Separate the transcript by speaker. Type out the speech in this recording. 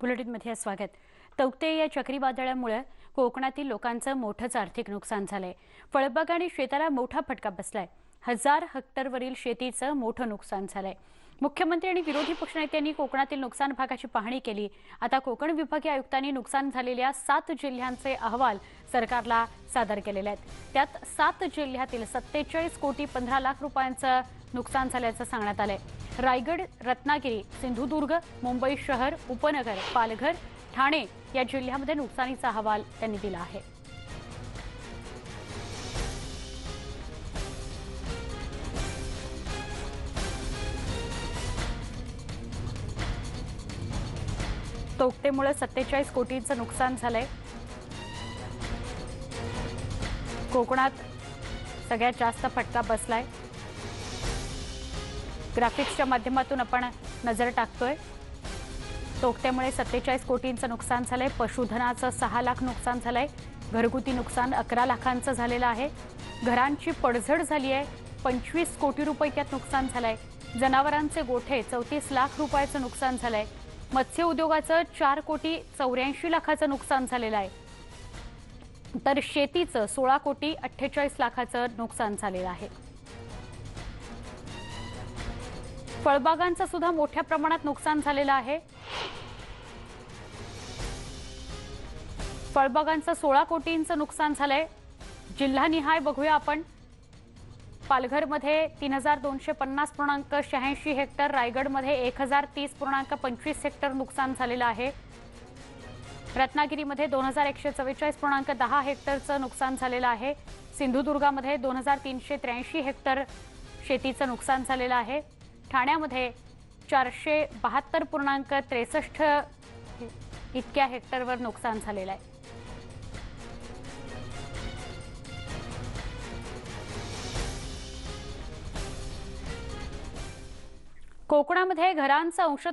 Speaker 1: बुलेटिनमध्ये स्वागत. तौक्ते या चक्रीवादळामुळे कोकणातील लोकांचं मोठंच आर्थिक नुकसान झालंय. फळबाग आणि शेताला मोठा फटका बसलाय. हजार हेक्टरवरील शेतीचं मोठं नुकसान झालंय. मुख्यमंत्री आणि विरोधी पक्षनेत्यांनी कोकणातील नुकसान भागाची पाहणी केली. आता कोकण विभागीय आयुक्तांनी नुकसान झालेल्या सात जिल्ह्यांचे अहवाल सरकारला सादर केलेले आहेत. त्यात सात जिल्ह्यातील सत्तेचाळीस कोटी पंधरा लाख रुपयांचं नुकसान झाल्याचं सांगण्यात आलंय. रायगड रत्नागिरी सिंधुदुर्ग मुंबई शहर उपनगर पालघर ठाणे या जिल्ह्यामध्ये नुकसानीचा अहवाल त्यांनी दिला आहे. तोकतेमुळे सत्तेचाळीस कोटींचं नुकसान झालंय. कोकणात सगळ्यात जास्त फटका बसलाय. ग्राफिक्सच्या माध्यमातून आपण नजर टाकतोय. तोकट्यामुळे सत्तेचाळीस कोटींचं नुकसान झालंय. पशुधनाचं सहा लाख नुकसान झालंय. घरगुती नुकसान अकरा लाखांचं झालेलं आहे. घरांची पडझड झाली आहे पंचवीस कोटी रुपये त्यात नुकसान झालंय. जनावरांचे गोठे चौतीस लाख रुपयाचं नुकसान झालंय. मत्स्य उद्योगाचं चार कोटी चौऱ्याऐंशी लाखाचं नुकसान झालेलं आहे. तर शेतीचं सोळा कोटी अठ्ठेचाळीस लाखाचं नुकसान झालेलं आहे. फळबागांचं सुद्धा मोठ्या प्रमाणात नुकसान झालेलं आहे. फळबागांचं सोळा कोटींचं नुकसान झालंय. जिल्हानिहाय बघूया आपण. पालघरमध्ये तीन हजार दोनशे पन्नास पूर्णांक शहाऐंशी हेक्टर रायगडमध्ये एक हजार तीस पूर्णांक पंचवीस हेक्टर नुकसान झालेलं आहे. रत्नागिरीमध्ये दोन हजार एकशे चव्वेचाळीस पूर्णांक दहा हेक्टरचं नुकसान झालेलं आहे. सिंधुदुर्गामध्ये दोन हजार तीनशे त्र्याऐंशी हेक्टर शेतीचं नुकसान झालेलं आहे. ठाण्यामध्ये चारशे बहात्तर पूर्णांक त्रेसष्ट इतक्या हेक्टरवर नुकसान झालेलं आहे. कोकणामध्ये घरांचा अंशतः